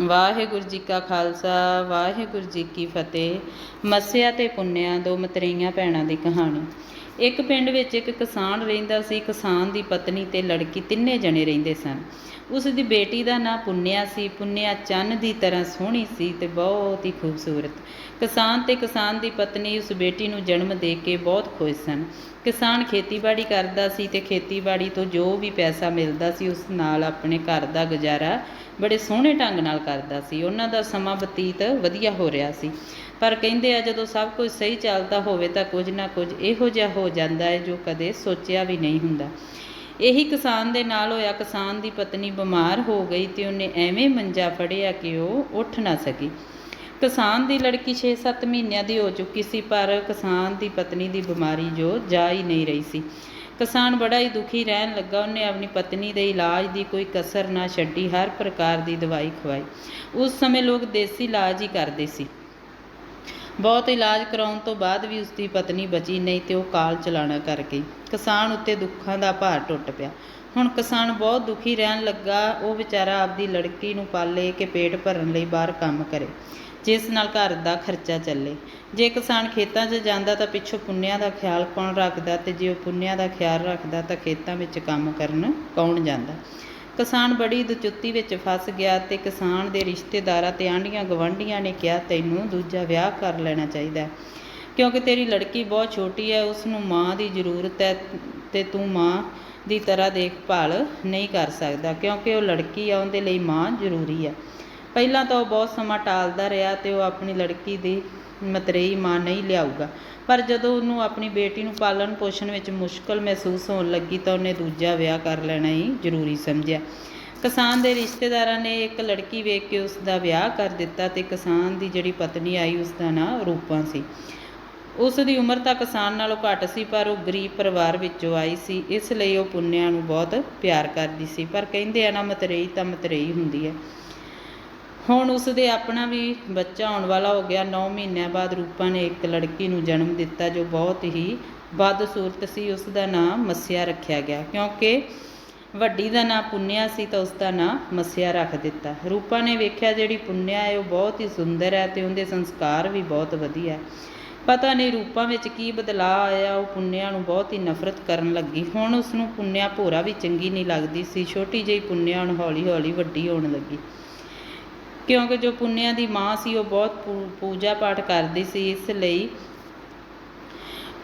ਵਾਹਿਗੁਰੂ ਜੀ ਕਾ ਖਾਲਸਾ, ਵਾਹਿਗੁਰੂ ਜੀ ਕੀ ਫਤਿਹ। ਮੱਸਿਆ ਤੇ ਪੁੰਨਿਆ ਦੋ ਮਤਰੇਈਆਂ ਭੈਣਾਂ ਦੀ ਕਹਾਣੀ। ਇੱਕ ਪਿੰਡ ਵਿੱਚ ਇੱਕ ਕਿਸਾਨ ਰਹਿੰਦਾ ਸੀ, ਕਿਸਾਨ ਦੀ ਪਤਨੀ ਤੇ ਲੜਕੀ ਤਿੰਨੇ ਜਣੇ ਰਹਿੰਦੇ ਸਨ। ਉਸ ਦੀ ਬੇਟੀ ਦਾ ਨਾਂ ਪੁੰਨਿਆ ਸੀ। ਪੁੰਨਿਆ ਚੰਨ ਦੀ ਤਰ੍ਹਾਂ ਸੋਹਣੀ ਸੀ ਤੇ ਬਹੁਤ ਹੀ ਖੂਬਸੂਰਤ। ਕਿਸਾਨ ਤੇ ਕਿਸਾਨ ਦੀ ਪਤਨੀ ਉਸ ਬੇਟੀ ਨੂੰ ਜਨਮ ਦੇ ਕੇ ਬਹੁਤ ਖੁਸ਼ ਸਨ। ਕਿਸਾਨ ਖੇਤੀਬਾੜੀ ਕਰਦਾ ਸੀ ਤੇ ਖੇਤੀਬਾੜੀ ਤੋਂ ਜੋ ਵੀ ਪੈਸਾ ਮਿਲਦਾ ਸੀ ਉਸ ਨਾਲ ਆਪਣੇ ਘਰ ਦਾ ਗੁਜ਼ਾਰਾ ਬੜੇ ਸੋਹਣੇ ਢੰਗ ਨਾਲ ਕਰਦਾ ਸੀ। ਉਹਨਾਂ ਦਾ ਸਮਾਂ ਬਤੀਤ ਵਧੀਆ ਹੋ ਰਿਹਾ ਸੀ। ਪਰ ਕਹਿੰਦੇ ਆ, ਜਦੋਂ ਸਭ ਕੁਝ ਸਹੀ ਚੱਲਦਾ ਹੋਵੇ ਤਾਂ ਕੁਝ ਨਾ ਕੁਝ ਇਹੋ ਜਿਹਾ ਹੋ ਜਾਂਦਾ ਹੈ ਜੋ ਕਦੇ ਸੋਚਿਆ ਵੀ ਨਹੀਂ ਹੁੰਦਾ। ਇਹੀ ਕਿਸਾਨ ਦੇ ਨਾਲ ਹੋਇਆ ਕਿਸਾਨ ਦੀ ਪਤਨੀ ਬਿਮਾਰ ਹੋ ਗਈ ਤੇ ਉਹਨੇ ਐਵੇਂ ਮੰਜਾ ਫੜਿਆ ਕਿ ਉਹ ਉੱਠ ਨਾ ਸਕੀ। ਕਿਸਾਨ ਦੀ ਲੜਕੀ 6-7 ਮਹੀਨਿਆਂ ਦੀ ਹੋ ਚੁੱਕੀ ਸੀ, ਪਰ ਕਿਸਾਨ ਦੀ ਪਤਨੀ ਦੀ ਬਿਮਾਰੀ ਜੋ ਜਾ ਹੀ ਨਹੀਂ ਰਹੀ ਸੀ। ਕਿਸਾਨ ਬੜਾ ਹੀ ਦੁਖੀ ਰਹਿਣ ਲੱਗਾ। ਉਹਨੇ ਆਪਣੀ ਪਤਨੀ ਦੇ ਇਲਾਜ ਦੀ ਕੋਈ ਕਸਰ ਨਾ ਛੱਡੀ, ਹਰ ਪ੍ਰਕਾਰ ਦੀ ਦਵਾਈ ਖਵਾਈ। ਉਸ ਸਮੇਂ ਲੋਕ ਦੇਸੀ ਇਲਾਜ ਹੀ ਕਰਦੇ ਸੀ। ਬਹੁਤ ਇਲਾਜ ਕਰਾਉਣ ਤੋਂ ਬਾਅਦ ਵੀ ਉਸ ਦੀ ਪਤਨੀ ਬਚੀ, ਨਹੀਂ ਤੇ ਉਹ ਕਾਲ ਚਲਾਣਾ ਕਰ ਗਈ। ਕਿਸਾਨ ਉੱਤੇ ਦੁੱਖਾਂ ਦਾ ਭਾਰ ਟੁੱਟ ਪਿਆ। ਹੁਣ ਕਿਸਾਨ ਬਹੁਤ ਦੁਖੀ ਰਹਿਣ ਲੱਗਾ, ਉਹ ਵਿਚਾਰਾ ਆਪਦੀ ਲੜਕੀ ਨੂੰ ਪਾਲੇ ਕਿ ਪੇਟ ਭਰਨ ਲਈ ਬਾਹਰ ਕੰਮ ਕਰੇ, ਜਿਸ ਨਾਲ ਘਰ ਦਾ ਖਰਚਾ ਚੱਲੇ। ਜੇ ਕਿਸਾਨ ਖੇਤਾਂ 'ਚ ਜਾਂਦਾ ਤਾਂ ਪਿੱਛੋਂ ਪੁੰਨਿਆਂ ਦਾ ਖਿਆਲ ਕੌਣ ਰੱਖਦਾ ਤੇ ਜੇ ਉਹ ਪੁੰਨਿਆਂ ਦਾ ਖਿਆਲ ਰੱਖਦਾ ਤਾਂ ਖੇਤਾਂ ਵਿੱਚ ਕੰਮ ਕਰਨ ਕੌਣ ਜਾਂਦਾ? ਕਿਸਾਨ ਬੜੀ ਦੁਚੁੱਤੀ ਵਿੱਚ ਫਸ ਗਿਆ ਤੇ ਕਿਸਾਨ ਦੇ ਰਿਸ਼ਤੇਦਾਰਾਂ ਤੇ ਆਂਢੀਆਂ ਗਵਾਂਢੀਆਂ ਨੇ ਕਿਹਾ, ਤੈਨੂੰ ਦੂਜਾ ਵਿਆਹ ਕਰ ਲੈਣਾ ਚਾਹੀਦਾ ਹੈ। ਕਿਉਂਕਿ ਤੇਰੀ ਲੜਕੀ ਬਹੁਤ ਛੋਟੀ ਹੈ ਉਸ ਨੂੰ ਮਾਂ ਦੀ ਜ਼ਰੂਰਤ ਹੈ ਤੇ ਤੂੰ ਮਾਂ ਦੀ ਤਰ੍ਹਾਂ ਦੇਖਭਾਲ ਨਹੀਂ ਕਰ ਸਕਦਾ, ਕਿਉਂਕਿ ਉਹ ਲੜਕੀ ਆ, ਉਹਦੇ ਲਈ ਮਾਂ ਜ਼ਰੂਰੀ ਹੈ। ਪਹਿਲਾਂ ਤਾਂ ਉਹ ਬਹੁਤ ਸਮਾਂ ਟਾਲਦਾ ਰਿਹਾ ਤੇ ਉਹ ਆਪਣੀ ਲੜਕੀ ਦੀ ਮਤਰੇਈ ਮਾਂ ਨਹੀਂ ਲਿਆਊਗਾ। ਪਰ ਜਦੋਂ ਉਹਨੂੰ ਆਪਣੀ ਬੇਟੀ ਨੂੰ ਪਾਲਣ ਪੋਸ਼ਣ ਵਿੱਚ ਮੁਸ਼ਕਲ ਮਹਿਸੂਸ ਹੋਣ ਲੱਗੀ ਤਾਂ ਉਹਨੇ ਦੂਜਾ ਵਿਆਹ ਕਰ ਲੈਣਾ ਹੀ ਜ਼ਰੂਰੀ ਸਮਝਿਆ। ਕਿਸਾਨ ਦੇ ਰਿਸ਼ਤੇਦਾਰਾਂ ਨੇ ਇੱਕ ਲੜਕੀ ਵੇਖ ਕੇ ਉਸ ਦਾ ਵਿਆਹ ਕਰ ਦਿੱਤਾ ਤੇ ਕਿਸਾਨ ਦੀ ਜਿਹੜੀ ਪਤਨੀ ਆਈ ਉਸ ਦਾ ਨਾਂ ਰੂਪਾ ਸੀ। ਉਸ ਦੀ ਉਮਰ ਤਾਂ ਕਿਸਾਨ ਨਾਲੋਂ ਘੱਟ ਸੀ, ਪਰ ਉਹ ਗਰੀਬ ਪਰਿਵਾਰ ਵਿੱਚੋਂ ਆਈ ਸੀ। ਇਸ ਲਈ ਉਹ ਪੁੰਨਿਆਂ ਨੂੰ ਬਹੁਤ ਪਿਆਰ ਕਰਦੀ ਸੀ। ਪਰ ਕਹਿੰਦੇ ਆ ਨਾ, ਮਤਰੇਈ ਤਾਂ ਮਤਰੇਈ ਹੁੰਦੀ ਹੈ। ਹੁਣ ਉਸ ਦੇ ਆਪਣਾ ਵੀ ਬੱਚਾ ਆਉਣ ਵਾਲਾ ਹੋ ਗਿਆ। 9 ਮਹੀਨਿਆਂ ਬਾਅਦ ਰੂਪਾ ਨੇ ਇੱਕ ਲੜਕੀ ਨੂੰ ਜਨਮ ਦਿੱਤਾ, ਜੋ ਬਹੁਤ ਹੀ ਬਦਸੂਰਤ ਸੀ। ਉਸ ਦਾ ਨਾਮ ਮੱਸਿਆ ਰੱਖਿਆ ਗਿਆ। ਕਿਉਂਕਿ ਵੱਡੀ ਦਾ ਨਾਂ ਪੁੰਨਿਆ ਸੀ, ਤਾਂ ਉਸ ਦਾ ਨਾਂ ਮੱਸਿਆ ਰੱਖ ਦਿੱਤਾ। ਰੂਪਾ ਨੇ ਵੇਖਿਆ ਜਿਹੜੀ ਪੁੰਨਿਆ ਹੈ, ਉਹ ਬਹੁਤ ਹੀ ਸੁੰਦਰ ਹੈ ਤੇ ਉਹਦੇ ਸੰਸਕਾਰ ਵੀ ਬਹੁਤ ਵਧੀਆ ਹੈ। ਪਤਾ ਨਹੀਂ ਰੂਪਾਂ ਵਿੱਚ ਕੀ ਬਦਲਾਅ ਆਇਆ। ਉਹ ਪੁੰਨਿਆ ਨੂੰ ਬਹੁਤ ਹੀ ਨਫ਼ਰਤ ਕਰਨ ਲੱਗੀ। ਹੁਣ ਉਸ ਨੂੰ ਪੁੰਨਿਆ ਭੋਰਾ ਵੀ ਚੰਗੀ ਨਹੀਂ ਲੱਗਦੀ ਸੀ। ਛੋਟੀ ਜਿਹੀ ਪੁੰਨਿਆ ਹੁਣ ਹੌਲੀ ਹੌਲੀ ਵੱਡੀ ਹੋਣ ਲੱਗੀ। ਕਿਉਂਕਿ ਜੋ ਪੁੰਨਿਆ ਦੀ ਮਾਂ ਸੀ, ਉਹ ਬਹੁਤ ਪੂ- ਪੂਜਾ ਪਾਠ ਕਰਦੀ ਸੀ, ਇਸ ਲਈ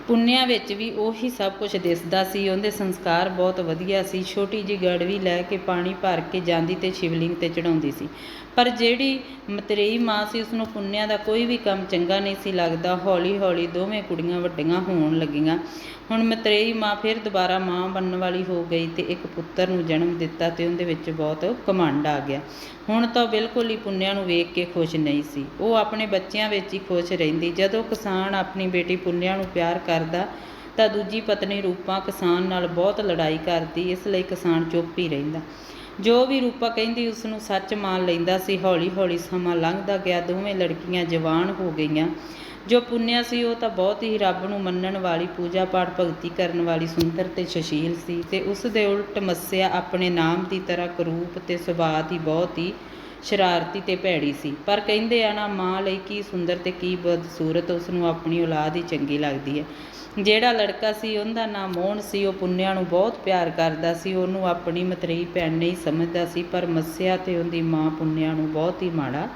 ਪੁੰਨਿਆ ਵਿੱਚ ਵੀ ਉਹੀ ਸਭ ਕੁਝ ਦਿਸਦਾ ਸੀ। ਉਹਦੇ ਸੰਸਕਾਰ ਬਹੁਤ ਵਧੀਆ ਸੀ। ਛੋਟੀ ਜਿਹੀ ਗੜਵੀ ਲੈ ਕੇ ਪਾਣੀ ਭਰ ਕੇ ਜਾਂਦੀ ਤੇ ਸ਼ਿਵਲਿੰਗ ਤੇ ਚੜਾਉਂਦੀ ਸੀ। ਪਰ ਜਿਹੜੀ ਮਤਰੇਈ ਮਾਂ ਸੀ ਉਸ ਨੂੰ ਪੁੰਨਿਆ ਦਾ ਕੋਈ ਵੀ ਕੰਮ ਚੰਗਾ ਨਹੀਂ ਸੀ ਲੱਗਦਾ। ਹੌਲੀ ਹੌਲੀ ਦੋਵੇਂ ਕੁੜੀਆਂ ਵੱਡੀਆਂ ਹੋਣ ਲੱਗੀਆਂ। ਹੁਣ ਮਤਰੇਈ ਮਾਂ ਫਿਰ ਦੁਬਾਰਾ ਮਾਂ ਬਣਨ ਵਾਲੀ ਹੋ ਗਈ ਤੇ ਇੱਕ ਪੁੱਤਰ ਨੂੰ ਜਨਮ ਦਿੱਤਾ ਤੇ ਉਹਦੇ ਵਿੱਚ ਬਹੁਤ ਘਮੰਡ ਆ ਗਿਆ। ਹੁਣ ਤਾਂ ਬਿਲਕੁਲ ਹੀ ਪੁੰਨਿਆ ਨੂੰ ਵੇਖ ਕੇ ਖੁਸ਼ ਨਹੀਂ ਸੀ। ਉਹ ਆਪਣੇ ਬੱਚਿਆਂ ਵਿੱਚ ਹੀ ਖੁਸ਼ ਰਹਿੰਦੀ। ਜਦੋਂ ਕਿਸਾਨ ਆਪਣੀ ਬੇਟੀ ਪੁੰਨਿਆ ਨੂੰ ਪਿਆਰ ਕਰ ਕਰਦਾ, ਤਾਂ ਦੂਜੀ ਪਤਨੀ ਰੂਪਾ ਕਿਸਾਨ ਨਾਲ ਬਹੁਤ ਲੜਾਈ ਕਰਦੀ, ਇਸ ਲਈ ਕਿਸਾਨ ਚੁੱਪ ਹੀ ਰਹਿੰਦਾ। ਜੋ ਵੀ ਰੂਪਾ ਕਹਿੰਦੀ ਉਸ ਨੂੰ ਸੱਚ ਮੰਨ ਲੈਂਦਾ ਸੀ ਹੌਲੀ ਹੌਲੀ ਸਮਾਂ ਲੰਘਦਾ ਗਿਆ, ਦੋਵੇਂ ਲੜਕੀਆਂ ਜਵਾਨ ਹੋ ਗਈਆਂ। ਜੋ ਪੁੰਨਿਆ ਸੀ, ਉਹ ਤਾਂ ਬਹੁਤ ਹੀ ਰੱਬ ਨੂੰ ਮੰਨਣ ਵਾਲੀ ਪੂਜਾ ਪਾਠ ਭਗਤੀ ਕਰਨ ਵਾਲੀ, ਸੁੰਦਰ ਤੇ ਸੁਸ਼ੀਲ ਸੀ ਤੇ ਉਸ ਦੇ ਉਲਟ ਮੱਸਿਆ ਆਪਣੇ ਨਾਮ ਦੀ ਤਰ੍ਹਾਂ ਕਰੂਪ ਤੇ ਸੁਭਾਅ ਦੀ ਬਹੁਤ ਹੀ ਸ਼ਰਾਰਤੀ ਤੇ ਭੈੜੀ ਸੀ। ਪਰ ਕਹਿੰਦੇ ਆ ਨਾ, ਮਾਂ ਲਈ ਕੀ ਸੁੰਦਰ ਤੇ ਕੀ ਬਦਸੂਰਤ ਉਸ ਨੂੰ ਆਪਣੀ ਔਲਾਦ ਹੀ ਚੰਗੀ ਲੱਗਦੀ ਹੈ। ਜਿਹੜਾ ਲੜਕਾ ਸੀ, ਉਹਦਾ ਨਾਮ ਮੋਹਨ ਸੀ। ਉਹ ਪੁੰਨਿਆ ਨੂੰ ਬਹੁਤ ਪਿਆਰ ਕਰਦਾ ਸੀ। ਉਹਨੂੰ ਆਪਣੀ ਮਤਰੇਈ ਭੈਣ ਨਹੀਂ ਸਮਝਦਾ ਸੀ, ਪਰ ਮੱਸਿਆ ਤੇ ਉਹਦੀ ਮਾਂ ਪੁੰਨਿਆ ਨੂੰ ਬਹੁਤ ਹੀ ਮਾੜਾ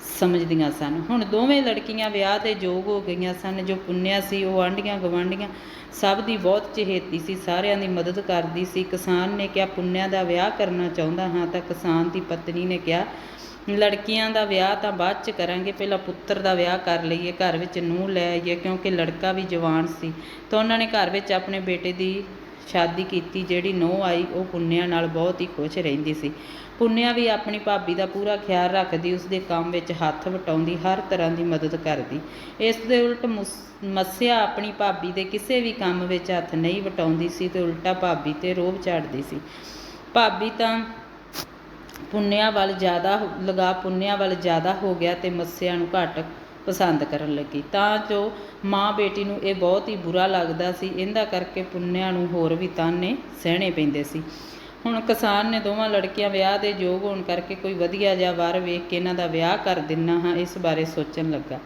ਸਮਝਦੀਆਂ ਸਨ। ਹੁਣ ਦੋਵੇਂ ਲੜਕੀਆਂ ਵਿਆਹ ਦੇ ਯੋਗ ਹੋ ਗਈਆਂ ਸਨ, ਜੋ ਪੁੰਨਿਆ ਸੀ, ਉਹ ਆਂਢੀਆਂ ਗਵਾਂਢੀਆਂ ਸਭ ਦੀ ਬਹੁਤ ਚਹੇਤੀ ਸੀ, ਸਾਰਿਆਂ ਦੀ ਮਦਦ ਕਰਦੀ ਸੀ। ਕਿਸਾਨ ਨੇ ਕਿਹਾ, ਪੁੰਨਿਆ ਦਾ ਵਿਆਹ ਕਰਨਾ ਚਾਹੁੰਦਾ ਹਾਂ ਤਾਂ ਕਿਸਾਨ ਦੀ ਪਤਨੀ ਨੇ ਕਿਹਾ, ਲੜਕੀਆਂ ਦਾ ਵਿਆਹ ਤਾਂ ਬਾਅਦ ਚ ਕਰਾਂਗੇ, ਪਹਿਲਾਂ ਪੁੱਤਰ ਦਾ ਵਿਆਹ ਕਰ ਲਈਏ, ਘਰ ਵਿੱਚ ਨੂੰਹ ਲੈ ਆਈਏ, ਕਿਉਂਕਿ ਲੜਕਾ ਵੀ ਜਵਾਨ ਸੀ। ਤਾਂ ਉਹਨਾਂ ਨੇ ਘਰ ਵਿੱਚ ਆਪਣੇ ਬੇਟੇ ਦੀ ਸ਼ਾਦੀ ਕੀਤੀ ਜਿਹੜੀ ਨੂੰਹ ਆਈ, ਉਹ ਪੁੰਨਿਆ ਨਾਲ ਬਹੁਤ ਹੀ ਖੁਸ਼ ਰਹਿੰਦੀ ਸੀ। ਪੁੰਨਿਆ ਵੀ ਆਪਣੀ ਭਾਬੀ ਦਾ ਪੂਰਾ ਖਿਆਲ ਰੱਖਦੀ ਉਸ ਦੇ ਕੰਮ ਵਿੱਚ ਹੱਥ ਵਟਾਉਂਦੀ, ਹਰ ਤਰ੍ਹਾਂ ਦੀ ਮਦਦ ਕਰਦੀ। ਇਸ ਦੇ ਉਲਟ ਮੁਸ- ਮੱਸਿਆ ਆਪਣੀ ਭਾਬੀ ਦੇ ਕਿਸੇ ਵੀ ਕੰਮ ਵਿੱਚ ਹੱਥ ਨਹੀਂ ਵਟਾਉਂਦੀ ਸੀ ਤੇ ਉਲਟਾ ਭਾਬੀ ਤੇ ਰੋਬ ਝਾੜਦੀ ਸੀ। ਭਾਬੀ ਤਾਂ ਪੁੰਨਿਆ ਵੱਲ ਜ਼ਿਆਦਾ ਲਗਾ ਪੁੰਨਿਆ ਵੱਲ ਜ਼ਿਆਦਾ ਹੋ ਗਿਆ ਤੇ ਮੱਸਿਆ ਨੂੰ ਘੱਟ ਪਸੰਦ ਕਰਨ ਲੱਗੀ। ਤਾਂ ਜੋ ਮਾਂ ਬੇਟੀ ਨੂੰ ਇਹ ਬਹੁਤ ਹੀ ਬੁਰਾ ਲੱਗਦਾ ਸੀ, ਇਹਦਾ ਕਰਕੇ ਪੁੰਨਿਆ ਨੂੰ ਹੋਰ ਵੀ ਤਾਨੇ ਸਹਿਣੇ ਪੈਂਦੇ ਸੀ। ਹੁਣ ਕਿਸਾਨ ਨੇ ਦੋਵਾਂ ਲੜਕੀਆਂ ਵਿਆਹ ਦੇ ਯੋਗ ਹੋਣ ਕਰਕੇ ਕੋਈ ਵਧੀਆ ਜਿਹਾ ਵਰ ਵੇਖ ਕੇ ਇਹਨਾਂ ਦਾ ਵਿਆਹ ਕਰ ਦਿੰਨਾ ਹਾਂ, ਇਸ ਬਾਰੇ ਸੋਚਣ ਲੱਗਾ।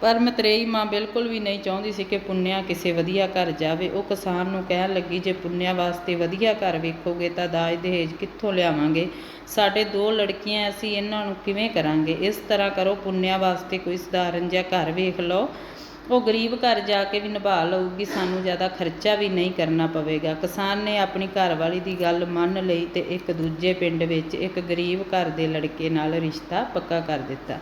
ਪਰ ਮਤਰੇਈ ਮਾਂ ਬਿਲਕੁਲ ਵੀ ਨਹੀਂ ਚਾਹੁੰਦੀ ਸੀ ਕਿ ਪੁੰਨਿਆ ਕਿਸੇ ਵਧੀਆ ਘਰ ਜਾਵੇ। ਉਹ ਕਿਸਾਨ ਨੂੰ ਕਹਿਣ ਲੱਗੀ, ਜੇ ਪੁੰਨਿਆ ਵਾਸਤੇ ਵਧੀਆ ਘਰ ਵੇਖੋਗੇ ਤਾਂ ਦਾਜ ਦਹੇਜ ਕਿੱਥੋਂ ਲਿਆਵਾਂਗੇ? ਸਾਡੇ ਦੋ ਲੜਕੀਆਂ ਅਸੀਂ ਇਹਨਾਂ ਨੂੰ ਕਿਵੇਂ ਕਰਾਂਗੇ? ਇਸ ਤਰ੍ਹਾਂ ਕਰੋ, ਪੁੰਨਿਆ ਵਾਸਤੇ ਕੋਈ ਸਧਾਰਨ ਜਿਹਾ ਘਰ ਵੇਖ ਲਓ। ਉਹ ਗਰੀਬ ਘਰ ਜਾ ਕੇ ਵੀ ਨਿਭਾ ਲਊਗੀ, ਸਾਨੂੰ ਜ਼ਿਆਦਾ ਖਰਚਾ ਵੀ ਨਹੀਂ ਕਰਨਾ ਪਵੇਗਾ। ਕਿਸਾਨ ਨੇ ਆਪਣੀ ਘਰਵਾਲੀ ਦੀ ਗੱਲ ਮੰਨ ਲਈ ਤੇ ਇੱਕ ਦੂਜੇ ਪਿੰਡ ਵਿੱਚ ਇੱਕ ਗਰੀਬ ਘਰ ਦੇ ਲੜਕੇ ਨਾਲ ਰਿਸ਼ਤਾ ਪੱਕਾ ਕਰ ਦਿੱਤਾ।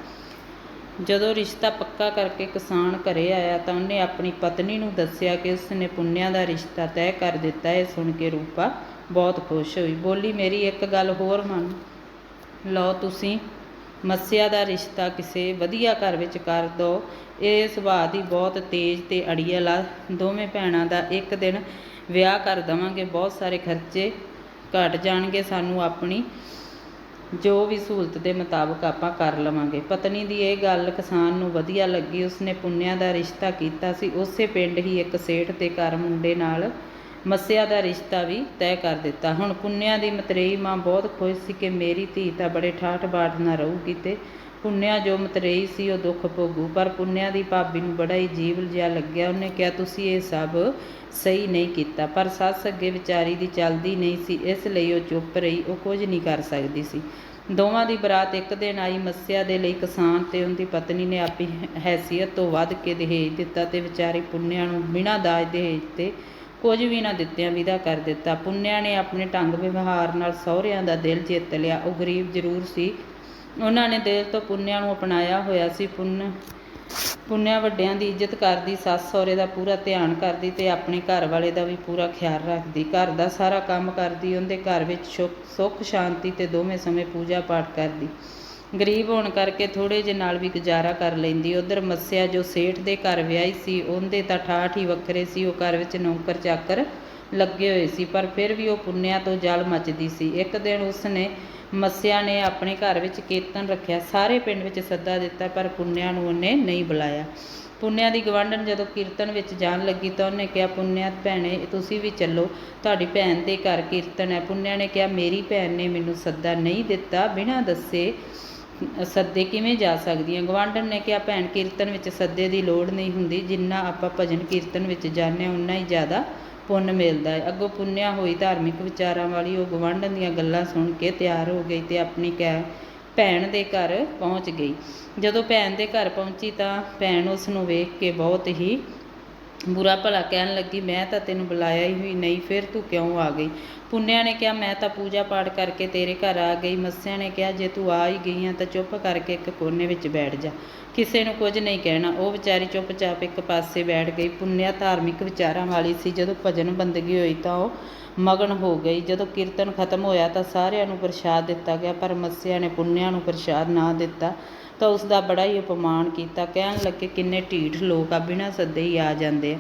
ਜਦੋਂ ਰਿਸ਼ਤਾ ਪੱਕਾ ਕਰਕੇ ਕਿਸਾਨ ਘਰੇ ਆਇਆ ਤਾਂ ਉਹਨੇ ਆਪਣੀ ਪਤਨੀ ਨੂੰ ਦੱਸਿਆ ਕਿ ਉਸਨੇ ਪੁੰਨਿਆ ਦਾ ਰਿਸ਼ਤਾ ਤੈਅ ਕਰ ਦਿੱਤਾ। ਇਹ ਸੁਣ ਕੇ ਰੂਪਾ ਬਹੁਤ ਖੁਸ਼ ਹੋਈ। ਬੋਲੀ, ਮੇਰੀ ਇੱਕ ਗੱਲ ਹੋਰ ਮੰਨ। ਲਓ ਤੁਸੀਂ, ਮੱਸਿਆ ਦਾ ਰਿਸ਼ਤਾ ਕਿਸੇ ਵਧੀਆ ਘਰ ਵਿੱਚ ਕਰ ਦਿਓ ਇਹ ਸੁਭਾਅ ਦੀ ਬਹੁਤ ਤੇਜ਼ ਤੇ ਅੜੀਅਲ ਆ। ਦੋਵੇਂ ਭੈਣਾਂ ਦਾ ਇੱਕ ਦਿਨ ਵਿਆਹ ਕਰ ਦੇਵਾਂਗੇ। ਬਹੁਤ ਸਾਰੇ ਖਰਚੇ ਘਟ ਜਾਣਗੇ। ਸਾਨੂੰ ਆਪਣੀ ਜੋ ਵੀ ਸਹੂਲਤ ਦੇ ਮੁਤਾਬਕ ਆਪਾਂ ਕਰ ਲਵਾਂਗੇ। ਪਤਨੀ ਦੀ ਇਹ ਗੱਲ ਕਿਸਾਨ ਨੂੰ ਵਧੀਆ ਲੱਗੀ। ਉਸਨੇ ਪੁੰਨਿਆ ਦਾ ਰਿਸ਼ਤਾ ਕੀਤਾ ਸੀ। ਉਸੇ ਪਿੰਡ ਹੀ ਇੱਕ ਸੇਠ ਦੇ ਘਰ ਮੁੰਡੇ ਨਾਲ ਮੱਸਿਆ ਦਾ ਰਿਸ਼ਤਾ ਵੀ ਤੈਅ ਕਰ ਦਿੱਤਾ। ਹੁਣ ਪੁੰਨਿਆ ਦੀ ਮਤਰੇਈ ਮਾਂ ਬਹੁਤ ਖੁਸ਼ ਸੀ ਕਿ ਮੇਰੀ ਧੀ ਤਾਂ ਬੜੇ ਠਾਠ ਬਾਠ ਨਾਲ ਰਹੂਗੀ ਤੇ ਪੁੰਨਿਆ ਜੋ ਮਤਰੇਈ ਸੀ ਉਹ ਦੁੱਖ ਭੋਗੂ। ਪਰ ਪੁੰਨਿਆ ਦੀ ਭਾਬੀ ਨੂੰ ਬੜਾ ਹੀ ਜੀਵ ਜਿਹਾ ਲੱਗਿਆ। ਉਹਨੇ ਕਿਹਾ, ਤੁਸੀਂ ਇਹ ਸਭ ਸਹੀ ਨਹੀਂ ਕੀਤਾ, ਪਰ ਸੱਸ ਅੱਗੇ ਵਿਚਾਰੀ ਦੀ ਚੱਲਦੀ ਨਹੀਂ ਸੀ। ਇਸ ਲਈ ਉਹ ਚੁੱਪ ਰਹੀ। ਉਹ ਕੁਝ ਨਹੀਂ ਕਰ ਸਕਦੀ ਸੀ। ਦੋਵਾਂ ਦੀ ਬਰਾਤ ਇੱਕ ਦਿਨ ਆਈ ਮੱਸਿਆ ਦੇ ਲਈ ਕਿਸਾਨ ਤੇ ਉਹਦੀ ਪਤਨੀ ਨੇ ਆਪਣੀ ਹੈਸੀਅਤ ਤੋਂ ਵੱਧ ਕੇ ਦਹੇਜ ਦਿੱਤਾ ਤੇ ਵਿਚਾਰੀ ਪੁੰਨਿਆ ਨੂੰ ਬਿਨਾਂ ਦਾਜ ਦਹੇਜ ਤੇ ਕੁਝ ਵੀ ਨਾ ਦਿੱਤਿਆਂ ਵਿਦਾ ਕਰ ਦਿੱਤਾ। ਪੁੰਨਿਆ ਨੇ ਆਪਣੇ ਢੰਗ ਵਿਵਹਾਰ ਨਾਲ ਸਹੁਰਿਆਂ ਦਾ ਦਿਲ ਜਿੱਤ ਲਿਆ। ਉਹ ਗਰੀਬ ਜ਼ਰੂਰ ਸੀ। ਉਹਨਾਂ ਨੇ ਦਿਲ ਤੋਂ ਪੁੰਨਿਆ ਨੂੰ ਅਪਣਾਇਆ ਹੋਇਆ ਸੀ। ਪੁੰਨ ਪੁੰਨਿਆ ਵੱਡਿਆਂ ਦੀ ਇੱਜ਼ਤ ਕਰਦੀ, ਸੱਸ ਸਹੁਰੇ ਦਾ ਪੂਰਾ ਧਿਆਨ ਕਰਦੀ ਤੇ ਆਪਣੇ ਘਰ ਵਾਲੇ ਦਾ ਵੀ ਪੂਰਾ ਖਿਆਲ ਰੱਖਦੀ। ਘਰ ਦਾ ਸਾਰਾ ਕੰਮ ਕਰਦੀ, ਉਹਦੇ ਘਰ ਵਿੱਚ ਸੁੱਖ ਸੁੱਖ, ਸ਼ਾਂਤੀ ਤੇ ਦੋਵੇਂ ਸਮੇਂ ਪੂਜਾ ਪਾਠ ਕਰਦੀ। ਗਰੀਬ ਹੋਣ ਕਰਕੇ ਥੋੜੇ ਜਿਹੇ ਨਾਲ ਵੀ ਗੁਜ਼ਾਰਾ ਕਰ ਲੈਂਦੀ। ਉਧਰ ਮੱਸਿਆ ਜੋ ਸੇਠ ਦੇ ਘਰ ਵਿਆਹੀ ਸੀ, ਉਹਦੇ ਤਾਂ ਠਾਠ ਹੀ ਵੱਖਰੇ ਸੀ, ਉਹ ਘਰ ਵਿੱਚ ਨੌਕਰ ਚਾਕਰ ਲੱਗੇ ਹੋਏ ਸੀ, ਪਰ ਫਿਰ ਵੀ ਉਹ ਪੁੰਨਿਆ ਤੋਂ ਜਲ ਮੱਚਦੀ ਸੀ। ਇੱਕ ਦਿਨ ਉਸਨੇ ਮੱਸਿਆ ਨੇ ਆਪਣੇ ਘਰ ਵਿੱਚ ਕੀਰਤਨ ਰੱਖਿਆ। ਸਾਰੇ ਪਿੰਡ ਵਿੱਚ ਸੱਦਾ ਦਿੱਤਾ, ਪਰ ਪੁੰਨਿਆ ਨੂੰ ਉਹਨੇ ਨਹੀਂ ਬੁਲਾਇਆ। ਪੁੰਨਿਆ ਦੀ ਗਵਾਂਢਣ ਜਦੋਂ ਕੀਰਤਨ ਵਿੱਚ ਜਾਣ ਲੱਗੀ ਤਾਂ ਉਹਨੇ ਕਿਹਾ, ਪੁੰਨਿਆ, ਭੈਣੇ, ਤੁਸੀਂ ਵੀ ਚੱਲੋ। ਤੁਹਾਡੀ ਭੈਣ ਦੇ ਘਰ ਕੀਰਤਨ ਹੈ। ਪੁੰਨਿਆ ਨੇ ਕਿਹਾ, ਮੇਰੀ ਭੈਣ ਨੇ ਮੈਨੂੰ ਸੱਦਾ ਨਹੀਂ ਦਿੱਤਾ, ਬਿਨਾਂ ਦੱਸੇ ਸੱਦੇ ਕਿਵੇਂ ਜਾ ਸਕਦੀਆਂ? ਗਵਾਂਢਣ ਨੇ ਕਿਹਾ, ਭੈਣ, ਕੀਰਤਨ ਵਿੱਚ ਸੱਦੇ ਦੀ ਲੋੜ ਨਹੀਂ ਹੁੰਦੀ। ਜਿੰਨਾ ਆਪਾਂ ਭਜਨ ਕੀਰਤਨ ਵਿੱਚ ਜਾਂਦੇ ਹਾਂ ਉਨਾ ਹੀ ਜ਼ਿਆਦਾ ਪੁੰਨ ਮਿਲਦਾ ਹੈ। ਅੱਗੋਂ ਪੁੰਨਿਆ ਹੋਈ ਧਾਰਮਿਕ ਵਿਚਾਰਾਂ ਵਾਲੀ ਉਹ ਗਵਾਂਢਣ ਦੀਆਂ ਗੱਲਾਂ ਸੁਣ ਕੇ ਤਿਆਰ ਹੋ ਗਈ ਤੇ ਆਪਣੀ ਕੈ ਭੈਣ ਦੇ ਘਰ ਪਹੁੰਚ ਗਈ। ਜਦੋਂ ਭੈਣ ਦੇ ਘਰ ਪਹੁੰਚੀ ਤਾਂ ਭੈਣ ਉਸ ਨੂੰ ਵੇਖ ਕੇ ਬਹੁਤ ਹੀ ਬੁਰਾ ਭਲਾ ਕਹਿਣ ਲੱਗੀ, ਮੈਂ ਤਾਂ ਤੈਨੂੰ ਬੁਲਾਇਆ ਹੀ ਹੋਈ, ਨਹੀਂ ਫਿਰ ਤੂੰ ਕਿਉਂ ਆ ਗਈ? ਪੁੰਨਿਆ ਨੇ ਕਿਹਾ, ਮੈਂ ਤਾਂ ਪੂਜਾ ਪਾਠ ਕਰਕੇ ਤੇਰੇ ਘਰ ਆ ਗਈ। ਮੱਸਿਆ ਨੇ ਕਿਹਾ, ਜੇ ਤੂੰ ਆ ਹੀ ਗਈ ਆ ਤਾਂ ਚੁੱਪ ਕਰਕੇ ਇੱਕ ਕੋਨੇ ਵਿੱਚ ਬੈਠ ਜਾ। ਕਿਸੇ ਨੂੰ ਕੁਝ ਨਹੀਂ ਕਹਿਣਾ। ਉਹ ਵਿਚਾਰੀ ਚੁੱਪਚਾਪ ਇੱਕ ਪਾਸੇ ਬੈਠ ਗਈ। ਪੁੰਨਿਆ ਧਾਰਮਿਕ ਵਿਚਾਰਾਂ ਵਾਲੀ ਸੀ। ਜਦੋਂ ਭਜਨ ਬੰਦਗੀ ਹੋਈ ਤਾਂ ਉਹ ਮਗਨ ਹੋ ਗਈ। ਜਦੋਂ ਕੀਰਤਨ ਖਤਮ ਹੋਇਆ ਤਾਂ ਸਾਰਿਆਂ ਨੂੰ ਪ੍ਰਸ਼ਾਦ ਦਿੱਤਾ ਗਿਆ, ਪਰ ਮੱਸਿਆ ਨੇ ਪੁੰਨਿਆ ਨੂੰ ਪ੍ਰਸ਼ਾਦ ਨਾ ਦਿੱਤਾ। ਤਾਂ ਉਸ ਦਾ ਬੜਾ ਹੀ ਅਪਮਾਨ ਕੀਤਾ। ਕਹਿਣ ਲੱਗੇ, ਕਿੰਨੇ ਢੀਠ ਲੋਕ ਆ, ਬਿਨਾਂ ਸੱਦੇ ਹੀ ਆ ਜਾਂਦੇ ਆ।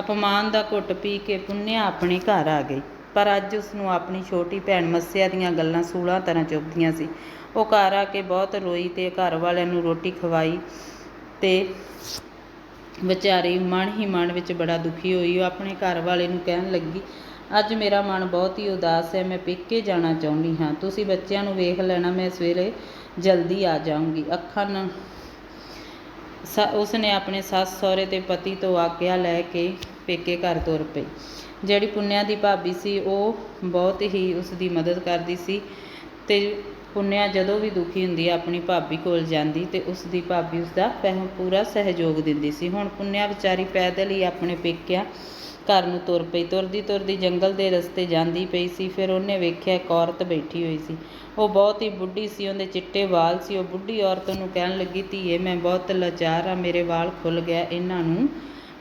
ਅਪਮਾਨ ਦਾ ਘੁੱਟ ਪੀ ਕੇ ਪੁੰਨਿਆ ਆਪਣੇ ਘਰ ਆ ਗਈ। ਪਰ ਅੱਜ ਉਸ ਨੂੰ ਆਪਣੀ ਛੋਟੀ ਭੈਣ ਮੱਸਿਆ ਦੀਆਂ ਗੱਲਾਂ ਸੂਲਾਂ ਤਰ੍ਹਾਂ ਚੁੱਭਦੀਆਂ ਸੀ। ਉਹ ਘਰ ਆ ਕੇ ਬਹੁਤ ਰੋਈ ਤੇ ਘਰ ਵਾਲਿਆਂ ਨੂੰ ਰੋਟੀ ਖਵਾਈ ਤੇ ਵਿਚਾਰੀ ਮਨ ਹੀ ਮਨ ਵਿੱਚ ਬੜਾ ਦੁਖੀ ਹੋਈ। ਉਹ ਆਪਣੇ ਘਰ ਵਾਲੇ ਨੂੰ ਕਹਿਣ ਲੱਗੀ, ਅੱਜ ਮੇਰਾ ਮਨ ਬਹੁਤ ਹੀ ਉਦਾਸ ਹੈ, ਮੈਂ ਪੇਕੇ ਜਾਣਾ ਚਾਹੁੰਦੀ ਹਾਂ। ਤੁਸੀਂ ਬੱਚਿਆਂ ਨੂੰ ਵੇਖ ਲੈਣਾ, ਮੈਂ ਸਵੇਰੇ ਜਲਦੀ ਆ ਜਾਊਂਗੀ। ਅੱਖਾਂ ਨਾਲ ਸ ਉਸਨੇ ਆਪਣੇ ਸੱਸ ਸਹੁਰੇ ਤੇ ਪਤੀ ਤੋਂ ਆਗਿਆ ਲੈ ਕੇ ਪੇਕੇ ਘਰ ਤੁਰ ਪਈ। ਜਿਹੜੀ ਪੁੰਨਿਆ ਦੀ ਭਾਬੀ ਸੀ, ਉਹ ਬਹੁਤ ਹੀ ਉਸ ਦੀ ਮਦਦ ਕਰਦੀ ਸੀ ਤੇ ਪੁੰਨਿਆ ਜਦੋਂ ਵੀ ਦੁਖੀ ਹੁੰਦੀ ਆਪਣੀ ਭਾਬੀ ਕੋਲ ਜਾਂਦੀ ਤੇ ਉਸ ਦੀ ਭਾਬੀ ਉਸ ਦਾ ਪਹਿ ਪੂਰਾ ਸਹਿਯੋਗ ਦਿੰਦੀ ਸੀ। ਹੁਣ ਪੁੰਨਿਆ ਵਿਚਾਰੀ ਪੈਦਲ ਹੀ ਆਪਣੇ ਪੇਕਿਆਂ ਘਰ ਨੂੰ ਤੁਰ ਪਈ, ਤੁਰਦੀ ਤੁਰਦੀ ਜੰਗਲ ਦੇ ਰਸਤੇ ਜਾਂਦੀ ਪਈ ਸੀ, ਫਿਰ ਉਹਨੇ ਵੇਖਿਆ ਇੱਕ ਔਰਤ ਬੈਠੀ ਹੋਈ ਸੀ। ਉਹ ਬਹੁਤ ਹੀ ਬੁੱਢੀ ਸੀ, ਉਹਦੇ ਚਿੱਟੇ ਵਾਲ ਸੀ। ਉਹ ਬੁੱਢੀ ਔਰਤ ਨੂੰ ਕਹਿਣ ਲੱਗੀ, ਧੀਏ, ਮੈਂ ਬਹੁਤ ਲਾਚਾਰ ਆ ਮੇਰੇ ਵਾਲ ਖੁੱਲ ਗਿਆ, ਇਹਨਾਂ ਨੂੰ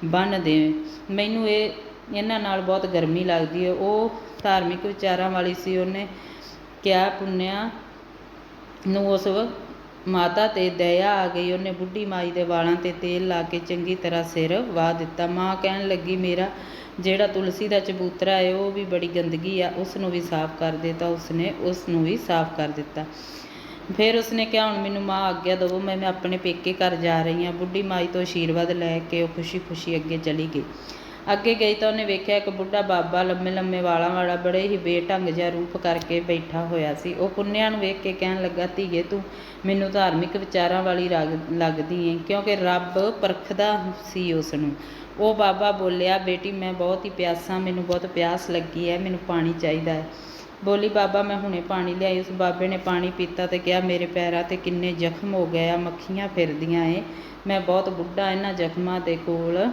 ਬੰਨ੍ਹ ਦੇ। ਮੈਨੂੰ ਇਹ, ਇਹਨਾਂ ਨਾਲ ਬਹੁਤ ਗਰਮੀ ਲੱਗਦੀ ਹੈ। ਉਹ ਧਾਰਮਿਕ ਵਿਚਾਰਾਂ ਵਾਲੀ ਸੀ। ਉਹਨੇ ਕਿਹਾ, ਪੁੰਨਿਆ ਨੂੰ ਉਸ ਮਾਤਾ ਤੇ ਦਇਆ ਆ ਗਈ। ਉਹਨੇ ਬੁੱਢੀ ਮਾਈ ਦੇ ਵਾਲਾਂ ਤੇ ਤੇਲ ਲਾ ਕੇ ਚੰਗੀ ਤਰ੍ਹਾਂ ਸਿਰ ਵਾਹ ਦਿੱਤਾ। ਮਾਂ ਕਹਿਣ ਲੱਗੀ, ਮੇਰਾ ਜਿਹੜਾ ਤੁਲਸੀ ਦਾ ਚਬੂਤਰਾ ਹੈ ਉਹ ਵੀ ਬੜੀ ਗੰਦਗੀ ਆ। ਉਸ ਨੂੰ ਵੀ ਸਾਫ਼ ਕਰ ਦੇ। ਤਾਂ ਉਸਨੇ ਉਸ ਨੂੰ ਵੀ ਸਾਫ਼ ਕਰ ਦਿੱਤਾ। ਫਿਰ ਉਸਨੇ ਕਿਹਾ, ਹੁਣ ਮੈਨੂੰ ਮਾਂ ਆਗਿਆ ਦੇਵੋ, ਮੈਂ ਮੈਂ ਆਪਣੇ ਪੇਕੇ ਘਰ ਜਾ ਰਹੀ ਹਾਂ। ਬੁੱਢੀ ਮਾਈ ਤੋਂ ਆਸ਼ੀਰਵਾਦ ਲੈ ਕੇ ਉਹ ਖੁਸ਼ੀ ਖੁਸ਼ੀ ਅੱਗੇ ਚਲੀ ਗਈ। ਅੱਗੇ ਗਈ ਤਾਂ ਉਹਨੇ ਵੇਖਿਆ ਇੱਕ ਬੁੱਢਾ ਬਾਬਾ ਲੰਮੇ ਲੰਮੇ ਵਾਲਾਂ ਵਾਲਾ ਬੜੇ ਹੀ ਬੇਢੰਗ ਜਿਹਾ ਰੂਪ ਕਰਕੇ ਬੈਠਾ ਹੋਇਆ ਸੀ। ਉਹ ਪੁੰਨਿਆ ਨੂੰ ਵੇਖ ਕੇ ਕਹਿਣ ਲੱਗਾ, ਧੀਏ, ਤੂੰ ਮੈਨੂੰ ਧਾਰਮਿਕ ਵਿਚਾਰਾਂ ਵਾਲੀ ਰਗ- ਲੱਗਦੀ ਏ, ਕਿਉਂਕਿ ਰੱਬ ਪਰਖਦਾ ਸੀ ਉਸ ਨੂੰ ਉਹ ਬਾਬਾ ਬੋਲਿਆ, ਬੇਟੀ, ਮੈਂ ਬਹੁਤ ਹੀ ਪਿਆਸਾ, ਮੈਨੂੰ ਬਹੁਤ ਪਿਆਸ ਲੱਗੀ ਹੈ ਮੈਨੂੰ ਪਾਣੀ ਚਾਹੀਦਾ ਹੈ ਬੋਲੀ, ਬਾਬਾ, ਮੈਂ ਹੁਣੇ ਪਾਣੀ ਲਿਆਈ, ਉਸ ਬਾਬੇ ਨੇ ਪਾਣੀ ਪੀਤਾ ਤੇ ਕਿਹਾ, ਮੇਰੇ ਪੈਰਾਂ ਤੇ ਕਿੰਨੇ ਜ਼ਖਮ ਹੋ ਗਏ ਆ, ਮੱਖੀਆਂ ਫਿਰਦੀਆਂ ਏ। ਮੈਂ ਬਹੁਤ ਬੁੱਢਾ, ਇਹਨਾਂ ਜ਼ਖਮਾਂ ਦੇ ਕੋਲ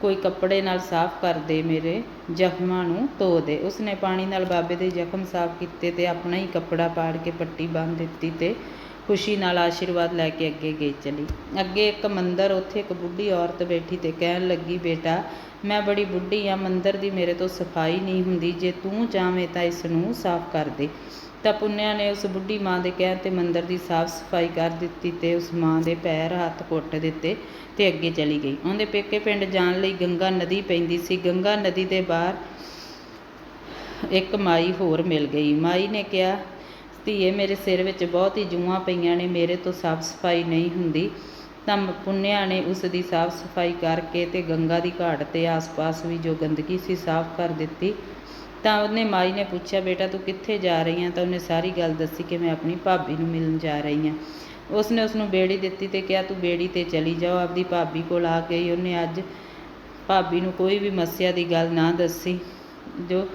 ਕੋਈ ਕੱਪੜੇ ਨਾਲ ਸਾਫ਼ ਕਰ ਦੇ ਮੇਰੇ, ਜ਼ਖਮਾਂ ਨੂੰ ਧੋ ਦੇ। ਉਸਨੇ ਪਾਣੀ ਨਾਲ ਬਾਬੇ ਦੇ ਜ਼ਖਮ ਸਾਫ਼ ਕੀਤੇ ਤੇ ਆਪਣਾ ਹੀ ਕੱਪੜਾ ਪਾੜ ਕੇ ਪੱਟੀ ਬੰਨ੍ਹ ਦਿੱਤੀ ਤੇ ਖੁਸ਼ੀ ਨਾਲ ਆਸ਼ੀਰਵਾਦ ਲੈ ਕੇ ਅੱਗੇ ਗਈ ਚਲੀ। ਅੱਗੇ ਇੱਕ ਮੰਦਰ, ਉੱਥੇ ਇੱਕ ਬੁੱਢੀ ਔਰਤ ਬੈਠੀ ਤੇ ਕਹਿਣ ਲੱਗੀ, ਬੇਟਾ ਮੈਂ ਬੜੀ ਬੁੱਢੀ ਆ, ਮੰਦਰ ਦੀ ਮੇਰੇ ਤੋਂ ਸਫ਼ਾਈ ਨਹੀਂ ਹੁੰਦੀ, ਜੇ ਤੂੰ ਚਾਵੇਂ ਤਾਂ ਇਸ ਨੂੰ ਸਾਫ਼ ਕਰ ਦੇ। ਤਾਂ ਪੁੰਨਿਆ ਨੇ ਉਸ ਬੁੱਢੀ ਮਾਂ ਦੇ ਕਹਿਣ ਤੇ ਮੰਦਰ ਦੀ ਸਾਫ਼ ਸਫ਼ਾਈ ਕਰ ਦਿੱਤੀ ਤੇ ਉਸ ਮਾਂ ਦੇ ਪੈਰ ਹੱਥ ਕੁੱਟ ਦਿੱਤੇ ਤੇ ਅੱਗੇ ਚਲੀ ਗਈ। ਉਹਦੇ ਪੇਕੇ ਪਿੰਡ ਜਾਣ ਲਈ ਗੰਗਾ ਨਦੀ ਪੈਂਦੀ ਸੀ। ਗੰਗਾ ਨਦੀ ਦੇ ਬਾਹਰ ਇੱਕ ਮਾਈ ਹੋਰ ਮਿਲ ਗਈ। ਮਾਈ ਨੇ ਕਿਹਾ, ਧੀਏ, ਮੇਰੇ ਸਿਰ ਵਿੱਚ ਬਹੁਤ ਹੀ ਜੂਆਂ ਪਈਆਂ ਨੇ, ਮੇਰੇ ਤੋਂ ਸਾਫ਼ ਸਫ਼ਾਈ ਨਹੀਂ ਹੁੰਦੀ। ਤਾਂ ਮ- ਪੁੰਨਿਆ ਨੇ ਉਸ ਦੀ ਸਾਫ਼ ਸਫ਼ਾਈ ਕਰਕੇ ਤੇ ਗੰਗਾ ਦੀ ਘਾਟ ਤੇ ਆਸ-ਪਾਸ ਵੀ ਜੋ ਗੰਦਗੀ ਸੀ ਸਾਫ਼ ਕਰ ਦਿੱਤੀ, ਤਾਂ ਉਹਨੇ ਮਾਈ ਨੇ ਪੁੱਛਿਆ, ਬੇਟਾ, ਤੂੰ ਕਿੱਥੇ ਜਾ ਰਹੀ ਆਂ? ਤਾਂ ਉਹਨੇ ਸਾਰੀ ਗੱਲ ਦੱਸੀ ਕਿ ਮੈਂ ਆਪਣੀ ਭਾਬੀ ਨੂੰ ਮਿਲਣ ਜਾ ਰਹੀ ਹਾਂ ਉਸਨੇ ਉਸ ਨੂੰ ਬੇੜੀ ਦਿੱਤੀ ਤੇ ਕਿਹਾ, ਤੂੰ ਬੇੜੀ ਤੇ ਚਲੀ ਜਾਓ, ਆਪਦੀ ਭਾਬੀ ਕੋਲ ਆ ਗਈ ਉਹਨੇ ਅੱਜ ਭਾਬੀ ਨੂੰ ਕੋਈ ਵੀ ਮੱਸਿਆ ਦੀ ਗੱਲ ਨਾ ਦੱਸੀ, ਜੋ